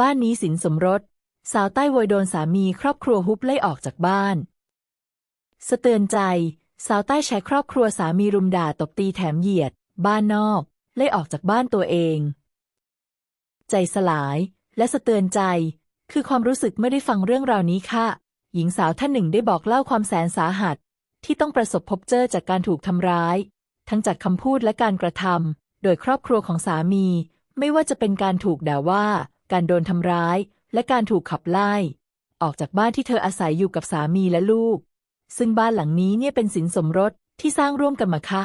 บ้านนี้สินสมรส สาวใต้โวยโดนสามีครอบครัวฮุบไล่ออกจากบ้าน สะเตือนใจ สาวใต้ใช้ครอบครัวสามีรุมด่าตบตีแถมเหยียด บ้านนอกไล่ออกจากบ้านตัวเอง ใจสลาย และสะเตือนใจ คือความรู้สึกไม่ได้ฟังเรื่องราวนี้ค่ะ หญิงสาวท่านหนึ่งได้บอกเล่าความแสนสาหัส ที่ต้องประสบพบเจอจากการถูกทำร้าย ทั้งจากคำพูดและการกระทำโดยครอบครัวของสามี ไม่ว่าจะเป็นการถูกด่าว่า การโดนทำร้าย และการถูกขับไล่ ออกจากบ้านที่เธออาศัยอยู่กับสามีและลูก ซึ่งบ้านหลังนี้เนี่ยเป็นสินสมรสที่สร้างร่วมกันมาค่ะ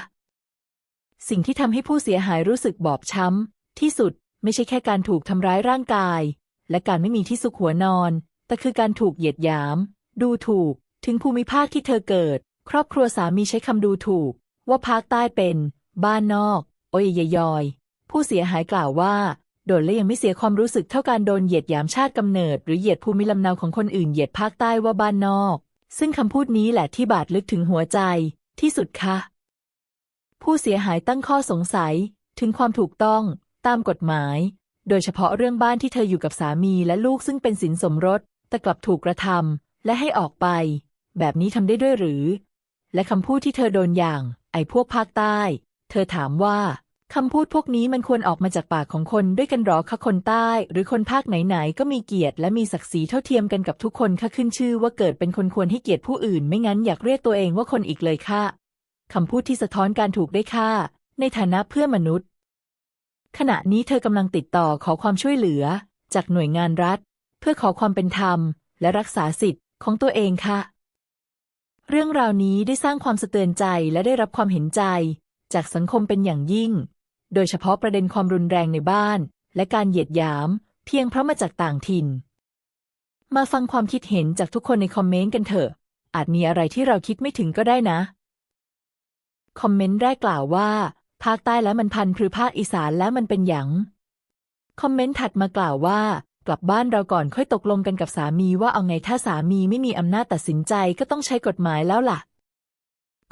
สิ่งที่ทำให้ผู้เสียหายรู้สึกบอบช้ำ ที่สุดไม่ใช่แค่การถูกทำร้ายร่างกาย และการไม่มีที่สุขหัวนอน แต่คือการถูกเหยียดหยาม ดูถูก ถึงภูมิภาคที่เธอเกิด ครอบครัวสามีใช้คำดูถูก ว่าภาคใต้เป็น บ้านนอก โอยยยอย ผู้เสียหายกล่าวว่า โดนและยังไม่เสียความรู้สึกเท่าการโดนเหยียดหยามชาติกำเนิด หรือเหยียดภูมิลำเนาของคนอื่นเหยียดภาคใต้ว่าบ้านนอก ซึ่งคำพูดนี้แหละที่บาดลึกถึงหัวใจ ที่สุดค่ะ ผู้เสียหายตั้งข้อสงสัย ถึงความถูกต้อง ตามกฎหมาย โดยเฉพาะเรื่องบ้านที่เธออยู่กับสามีและลูกซึ่งเป็นสินสมรส แต่กลับถูกกระทำและให้ออกไป แบบนี้ทำได้ด้วยหรือ และคำพูดที่เธอโดนอย่าง ไอ้พวกภาคใต้ เธอถามว่า คำพูดพวกนี้มันควรออกมาจากปากของคนด้วยกันหรอคะคนใต้ หรือคนภาคไหนๆก็มีเกียรติและมีศักดิ์ศรีเท่าเทียมกันกับทุกคนค่ะขึ้นชื่อว่าเกิดเป็นคนควรให้เกียรติผู้อื่น ไม่งั้นอยากเรียกตัวเองว่าคนอีกเลยค่ะคำพูดที่สะท้อนการถูกได้ค่า ในฐานะเพื่อมนุษย์ ขณะนี้เธอกำลังติดต่อขอความช่วยเหลือ จากหน่วยงานรัฐ เพื่อขอความเป็นธรรม และรักษาสิทธิ์ของตัวเองค่ะ เรื่องราวนี้ได้สร้างความสะเตือนใจและได้รับความเห็นใจ จากสังคมเป็นอย่างยิ่ง โดยเฉพาะประเด็นความรุนแรงในบ้าน และการเหยียดหยาม เพียงเพราะมาจากต่างถิ่น มาฟังความคิดเห็นจากทุกคนในคอมเมนต์กันเถอะ อาจมีอะไรที่เราคิดไม่ถึงก็ได้นะ คอมเมนต์แรกกล่าวว่าภาคใต้แล้วมันพันหรือภาคอีสานแล้วมันเป็นหยัง คอมเมนต์ถัดมากล่าวว่า กลับบ้านเราก่อนค่อยตกลงกันกับสามีว่าเอาไงถ้าสามีไม่มีอำนาจตัดสินใจก็ต้องใช้กฎหมายแล้วล่ะ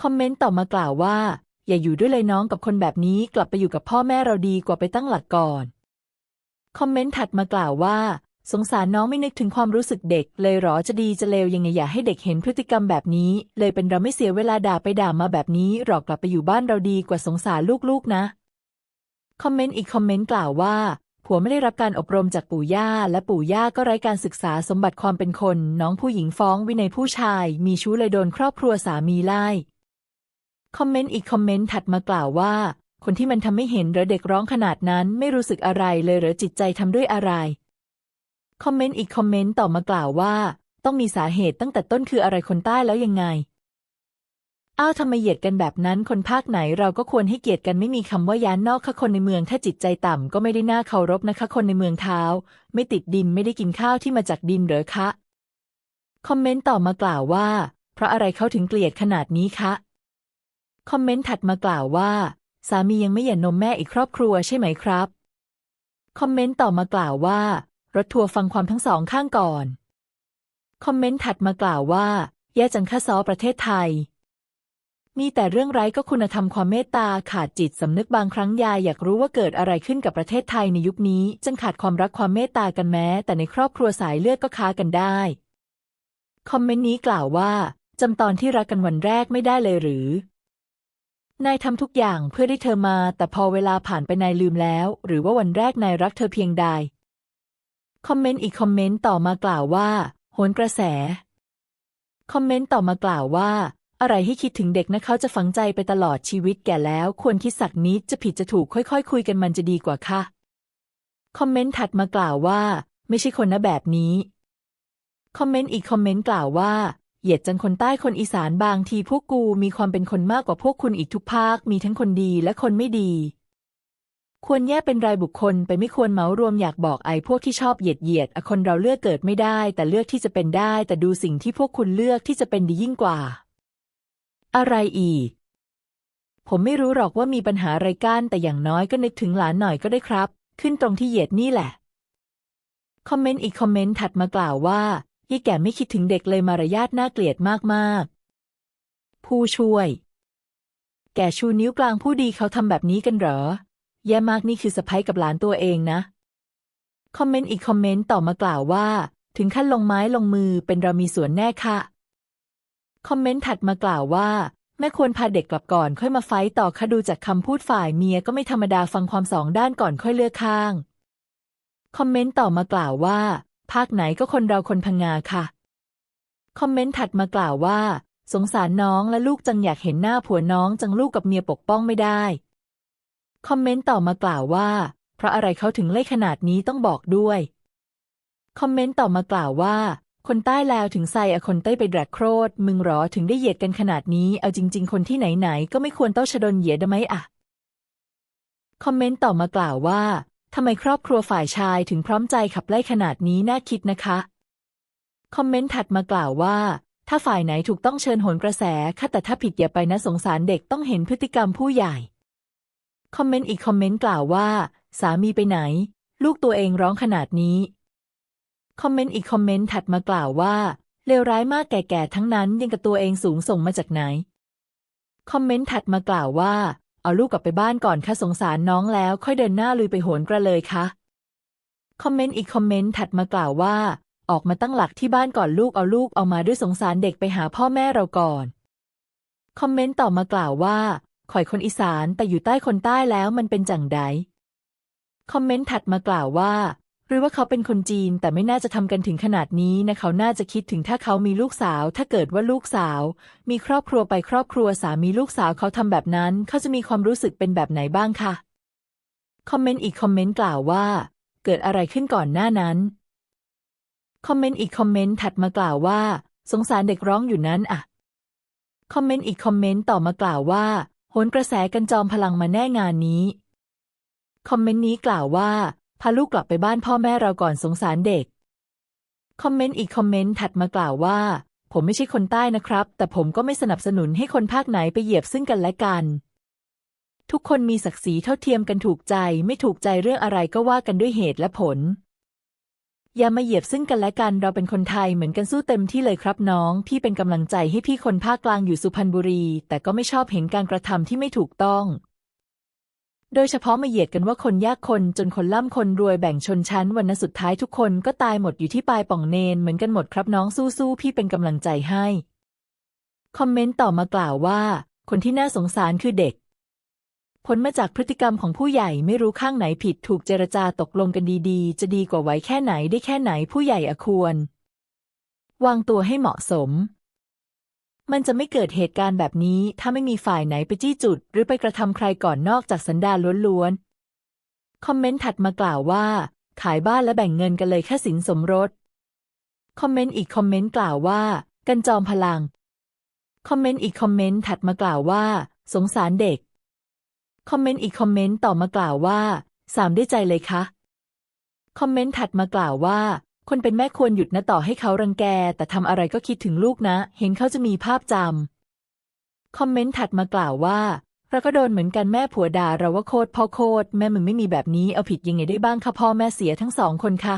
คอมเมนต์ต่อมากล่าวว่า อย่าอยู่ด้วยเลยน้องกับคนแบบนี้กลับไปอยู่กับพ่อแม่เราดีกว่าไปตั้งหลักก่อน คอมเมนต์ถัดมากล่าวว่า สงสารน้องไม่นึกถึงความรู้สึกเด็ก เลยหรอจะดีจะเลวยังไงอย่าให้เด็กเห็นพฤติกรรมแบบนี้ เลยเป็นเราไม่เสียเวลาด่าไปด่ามาแบบนี้หรอกกลับไปอยู่บ้านเราดีกว่าสงสารลูกๆนะ คอมเมนต์อีกคอมเมนต์กล่าวว่าผัวไม่ได้รับการอบรมจากปู่ย่า และปู่ย่าก็ไร้การศึกษาสมบัติความเป็นคน น้องผู้หญิงฟ้องวินัยผู้ชาย มีชู้เลยโดนครอบครัวสามีไล่ คอมเมนต์อีกคอมเมนต์ถัดมากล่าวว่า คนที่มันทำไม่เห็นหรือเด็กร้องขนาดนั้นไม่รู้สึกอะไรเลยหรือจิตใจทำด้วยอะไร คอมเมนต์อีกคอมเมนต์ต่อมากล่าวว่า ต้องมีสาเหตุตั้งแต่ต้นคืออะไรคนใต้แล้วยังไง อ้าวทำไมเหยียดกันแบบนั้นคนภาคไหนเราก็ควรให้เกียรติกันไม่มีคำว่าย้านนอกค่ะคนในเมืองถ้าจิตใจต่ำก็ไม่ได้น่าเคารพนะคะ คนในเมืองเท้า ไม่ติดดินไม่ได้กินข้าวที่มาจากดินเหรอคะ คอมเมนต์ต่อมากล่าวว่า เพราะอะไรเขาถึงเกลียดขนาดนี้คะ คอมเมนต์ถัดมากล่าวว่า สามียังไม่หย่านมแม่อีกครอบครัวใช่ไหมครับ คอมเมนต์ต่อมากล่าวว่า รถทัวร์ฟังความทั้งสองข้างก่อน คอมเมนต์ถัดมากล่าวว่า แย่จังค่าซอประเทศไทย มีแต่เรื่องไร้ก็คุณธรรมความเมตตาขาดจิตสำนึกบางครั้งยายอยากรู้ว่าเกิดอะไรขึ้นกับประเทศไทยในยุคนี้จึงขาดความรักความเมตตากันแม้ แต่ในครอบครัวสายเลือดก็ค้ากันได้ คอมเมนต์นี้กล่าวว่าจำตอนที่รักกันวันแรกไม่ได้เลยหรือ นายทำทุกอย่างเพื่อได้เธอมา แต่พอเวลาผ่านไปนายลืมแล้ว หรือว่าวันแรกนายรักเธอเพียงใด คอมเมนต์อีกคอมเมนต์ต่อมากล่าวว่าโหนกระแส คอมเมนต์ต่อมากล่าวว่า อะไรให้คิดถึงเด็กนะเขาจะฝังใจไปตลอดชีวิตแก่แล้ว ควรคิดสักนิดจะผิดจะถูกค่อย ๆคคุยกันมันจะดีกว่าค่ะ คอมเมนต์ถัดมากล่าวว่า ไม่ใช่คนนะแบบนี้ คอมเมนต์อีกคอมเมนต์กล่าวว่า เหยียดจังคนใต้คนอีสานบางทีพวกกูมีความเป็นคนมากกว่าพวกคุณอีกทุกภาค มีทั้งคนดีและคนไม่ดี ควรแยกเป็นรายบุคคลไปไม่ควรเหมารวมอยากบอกไอ้พวกที่ชอบเหยียดเหยียดอคนเราเลือกเกิดไม่ได้ แต่เลือกที่จะเป็นได้ แต่ดูสิ่งที่พวกคุณเลือกที่จะเป็นดียิ่งกว่า อะไรอีก ผมไม่รู้หรอกว่ามีปัญหาอะไรกันแต่อย่างน้อยก็นึกถึงหลานหน่อยก็ได้ครับ ขึ้นตรงที่เหยียดนี่แหละคอมเมนต์อีกคอมเมนต์ถัดมากล่าวว่า ยี่แก่ไม่คิดถึงเด็กเลยมารยาทน่าเกลียดมากๆ ผู้ช่วย แกชูนิ้วกลางผู้ดีเขาทำแบบนี้กันเหรอ แย่มากนี่คือสะพ้ยกับหลานตัวเองนะ คอมเมนต์อีกคอมเมนต์ต่อมากล่าวว่า ถึงขั้นลงไม้ลงมือเป็นเรามีส่วนแน่ค่ะ คอมเมนต์ถัดมากล่าวว่าแม่ควรพาเด็กกลับก่อนค่อยมาไฟต์ต่อค่ะดูจากคำพูดฝ่ายเมียก็ไม่ธรรมดาฟังความสองด้านก่อนค่อยเลือกข้าง คอมเมนต์ต่อมากล่าวว่า ภาคไหนก็คนเราคนพังงาค่ะ คอมเมนต์ถัดมากล่าวว่า สงสารน้องและลูกจังอยากเห็นหน้าผัวน้องจังลูกกับเมียปกป้องไม่ได้ คอมเมนต์ต่อมากล่าวว่า เพราะอะไรเขาถึงเล่ขนาดนี้ต้องบอกด้วย คอมเมนต์ต่อมากล่าวว่า คนใต้แล้วถึงใส่อะคนใต้ไปแดกโครดมึงหรอถึงได้เหยียดกันขนาดนี้เอาจริง ๆ คนที่ไหนๆก็ไม่ควรเต้าชะดนเหยียดได้ไหมอะคอมเมนต์ต่อมากล่าวว่า ทำไมครอบครัวฝ่ายชายถึงพร้อมใจขับไล่ขนาดนี้น่าคิดนะคะ คอมเมนต์ถัดมากล่าวว่า ถ้าฝ่ายไหนถูกต้องเชิญโหนกระแสค่ะแต่ถ้าผิดอย่าไปนะสงสารเด็กต้องเห็นพฤติกรรมผู้ใหญ่ คอมเมนต์อีกคอมเมนต์กล่าวว่า สามีไปไหน ลูกตัวเองร้องขนาดนี้ คอมเมนต์อีกคอมเมนต์ถัดมากล่าวว่าเลวร้ายมากแก่ๆทั้งนั้นยังกับตัวเองสูงส่งมาจากไหน คอมเมนต์ถัดมากล่าวว่า เอาลูกกลับไปบ้านก่อนค่ะสงสารน้องแล้วค่อยเดินหน้าลุยไปโหนกระเลยค่ะคอมเมนต์อีกคอมเมนต์ถัดมากล่าวว่า ออกมาตั้งหลักที่บ้านก่อนลูกเอาลูกเอามาด้วยสงสารเด็กไปหาพ่อแม่เราก่อน คอมเมนต์ต่อมากล่าวว่าข่อยคนอีสานแต่อยู่ใต้คนใต้แล้วมันเป็นจังไดคอมเมนต์ถัดมากล่าวว่า หรือว่าเขาเป็นคนจีนแต่ไม่น่าจะทำกันถึงขนาดนี้นะเขาน่าจะคิดถึงถ้าเขามีลูกสาว ถ้าเกิดว่าลูกสาว มีครอบครัวไปครอบครัวสามีลูกสาวเขาทำแบบนั้น เขาจะมีความรู้สึกเป็นแบบไหนบ้างคะคอมเมนต์อีกคอมเมนต์กล่าวว่า เกิดอะไรขึ้นก่อนหน้านั้นคอมเมนต์อีกคอมเมนต์ถัดมากล่าวว่า สงสารเด็กร้องอยู่นั้นอะคอมเมนต์อีกคอมเมนต์ต่อมากล่าวว่าโหนกระแสกันจอมพลังมาแน่งานนี้คอมเมนต์นี้กล่าวว่า พาลูกกลับไปบ้านพ่อแม่เราก่อนสงสารเด็ก คอมเมนต์อีกคอมเมนต์ถัดมากล่าวว่า ผมไม่ใช่คนใต้นะครับ แต่ผมก็ไม่สนับสนุนให้คนภาคไหนไปเหยียบซึ่งกันและกัน ทุกคนมีศักดิ์ศรีเท่าเทียมกันถูกใจ ไม่ถูกใจเรื่องอะไรก็ว่ากันด้วยเหตุและผล อย่ามาเหยียบซึ่งกันและกัน เราเป็นคนไทยเหมือนกันสู้เต็มที่เลยครับน้อง พี่เป็นกำลังใจให้พี่คนภาคกลางอยู่สุพรรณบุรี แต่ก็ไม่ชอบเห็นการกระทำที่ไม่ถูกต้อง โดยเฉพาะมาเหยียดกันว่าคนยากคนจนคนร่ำคนรวยแบ่งชนชั้นวันนสุดท้ายทุกคนก็ตายหมดอยู่ที่ปลายป่องเนนเหมือนกันหมดครับน้องสู้ๆพี่เป็นกำลังใจให้ คอมเมนต์ต่อมากล่าวว่า คนที่น่าสงสารคือเด็ก ผลมาจากพฤติกรรมของผู้ใหญ่ไม่รู้ข้างไหนผิดถูกเจรจาตกลงกันดีๆ จะดีกว่าไว้แค่ไหนได้แค่ไหนผู้ใหญ่อควร วางตัวให้เหมาะสม มันจะไม่เกิดเหตุการณ์แบบนี้ ถ้าไม่มีฝ่ายไหนไปจี้จุด หรือไปกระทำใครก่อนนอกจากสันดานล้วนๆ คอมเมนต์ถัดมากล่าวว่า ขายบ้านและแบ่งเงินกันเลยแค่สินสมรส คอมเมนต์อีกคอมเมนต์กล่าวว่า กันจอมพลัง คอมเมนต์อีกคอมเมนต์ถัดมากล่าวว่า สงสารเด็ก คอมเมนต์อีกคอมเมนต์ต่อมากล่าวว่าสามได้ใจเลยคะ คอมเมนต์ถัดมากล่าวว่า คนเป็นแม่ควรหยุดนะต่อให้เขารังแก แต่ทำอะไรก็คิดถึงลูกนะ เห็นเขาจะมีภาพจำคอมเมนต์ถัดมากล่าวว่า เราก็โดนเหมือนกันแม่ผัวด่าเราว่าโคตรพ่อโคตรแม่มึงไม่มีแบบนี้เอาผิดยังไงได้บ้างคะพ่อแม่เสียทั้งสองคนคะ